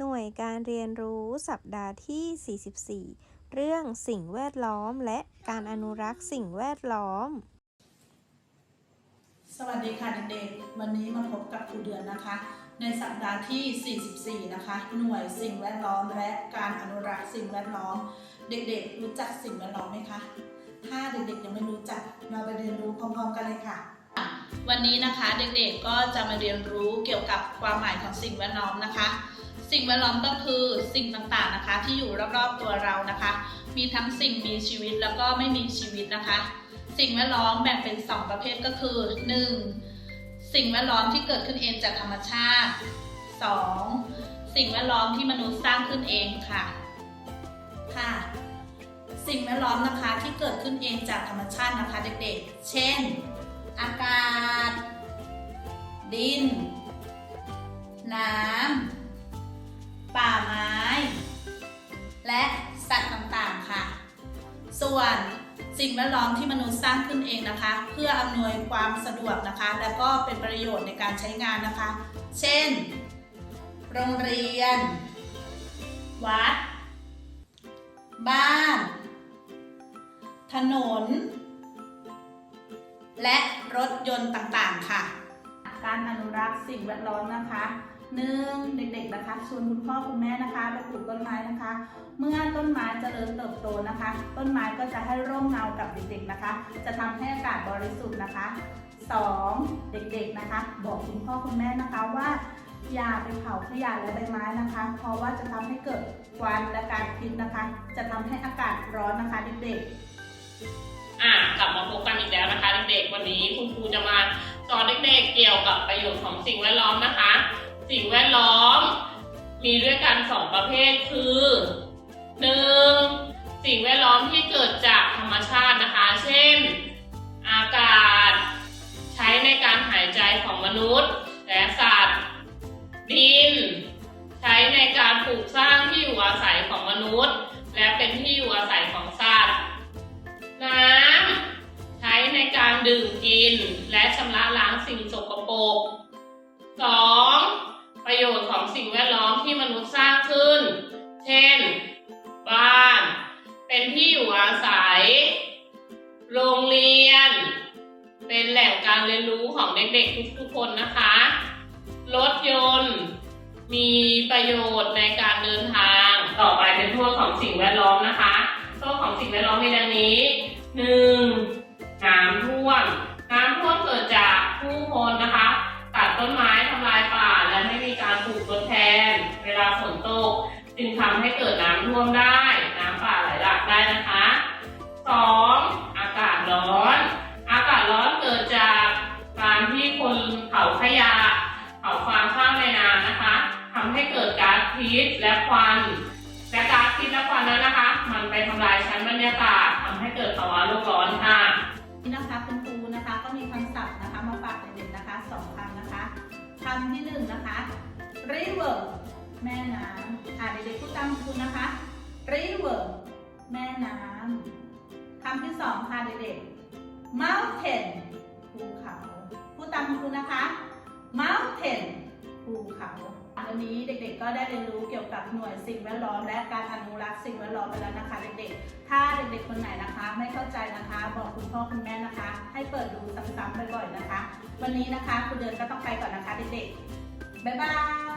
หน่วยการเรียนรู้สัปดาห์ที่ 44 เรื่องสิ่งแวดล้อมและการอนุรักษ์สิ่งแวดล้อม สวัสดีค่ะเด็กๆ วันนี้มาพบกับครูเดือนนะคะ ในสัปดาห์ที่ 44 นะคะ หน่วยสิ่งแวดล้อมและการอนุรักษ์สิ่งแวดล้อม เด็กๆ รู้จักสิ่งแวดล้อมไหมคะ ถ้าเด็กๆ ยังไม่รู้จัก เราไปเรียนรู้พร้อมๆ กันเลยค่ะวันนี้นะคะเด็กๆก็จะมาเรียนรู้เกี่ยวกับความหมายของสิ่งแวดล้อมนะคะ สิ่งแวดล้อมก็คือสิ่งต่างๆนะคะ ที่อยู่รอบๆตัวเรานะคะ มีทั้งสิ่งมีชีวิตแล้วก็ไม่มีชีวิตนะคะ สิ่งแวดล้อมแบ่งเป็น 2 ประเภทก็คือ 1. สิ่งแวดล้อมที่เกิดขึ้นเองจากธรรมชาติ 2. สิ่งแวดล้อมที่มนุษย์สร้างขึ้นเองค่ะค่ะ สิ่งแวดล้อมนะคะที่เกิดขึ้นเองจากธรรมชาตินะคะเด็กๆ เช่น อากาศ ดิน น้ำ ส่วนสิ่งแวดล้อมที่มนุษย์สร้างขึ้นเองนะคะ เพื่ออำนวยความสะดวกนะคะ และก็เป็นประโยชน์ในการใช้งานนะคะ เช่น โรงเรียน วัด บ้าน ถนน และรถยนต์ต่างๆค่ะ การอนุรักษ์สิ่งแวดล้อมนะคะ หนึ่งเด็กๆนะคะชวนคุณพ่อคุณแม่นะคะไปปลูกต้นไม้นะคะ เมื่อต้นไม้เจริญเติบโตนะคะ ต้นไม้ก็จะให้ร่มเงากับเด็กๆนะคะ จะทำให้อากาศบริสุทธิ์นะคะ 2. เด็กๆนะคะ บอกคุณพ่อคุณแม่นะคะว่าอย่าไปเผาขยะและใบไม้นะคะ เพราะว่าจะทำให้เกิดควันและการพิษนะคะ จะทำให้อากาศร้อนนะคะเด็กๆอะกลับมาพบกันอีกแล้วนะคะเด็กๆวันนี้คุณครูจะมาสอนเด็กๆเกี่ยวกับประโยชน์ของสิ่งแวดล้อมนะคะ สิ่งแวดล้อม มีด้วยกันสองประเภทคือหนึ่งสิ่งแวดล้อมที่เกิดจากธรรมชาตินะคะ เช่น อากาศ ใช้ในการหายใจของมนุษย์ และสัตว์ ดิน ใช้ในการปลูกสร้างที่อยู่อาศัยของมนุษย์ และเป็นที่อยู่อาศัยของ เรียนรู้ของเด็กๆทุกๆคนนะคะ รถยนต์ มีประโยชน์ในการเดินทาง ต่อไปเป็นพวกของสิ่งแวดล้อมนะคะโซ่ของสิ่งแวดล้อมมีดังนี้ 1. น้ำท่วม น้ำท่วมเกิดจากผู้คนนะคะ ตัดต้นไม้ทำลายป่าและไม่มีการปลูกทดแทน เวลาฝนตก จึงทำให้เกิดน้ำท่วมได้ น้ำป่าไหลหลากได้นะคะ 2. อากาศร้อน อากาศร้อนเกิดจาก ที่คนเผาขยะเผาฟางข้าวในนานะคะทำให้เกิดก๊าซพิษและควันและก๊าซพิษและควันนั้นนะคะ มันไปทำลายชั้นบรรยากาศทำให้เกิดภาวะโลกร้อนค่ะนี่นะคะคุณครูนะคะก็มีคำศัพท์นะคะมาฝากเด็กๆนะคะสองคำนะคะคำที่หนึ่งนะคะ river แม่น้ำอ่าเด็กๆพูดตามคุณนะคะ river แม่น้ำคำที่สองค่ะเด็กๆ mountain พูดตามคุณนะคะ mountain ภูเขาวันนี้เด็กๆ ก็ได้เรียนรู้เกี่ยวกับหน่วยสิ่งแวดล้อม และการอนุรักษ์สิ่งแวดล้อมไปแล้วนะคะ เด็กๆ ถ้าเด็กๆ คนไหนนะคะ ไม่เข้าใจนะคะ บอกคุณพ่อคุณแม่นะคะ ให้เปิดดูซ้ำๆบ่อยๆนะคะ วันนี้นะคะคุณเดินก็ต้องไปก่อนนะคะ เด็กๆ บ๊ายบาย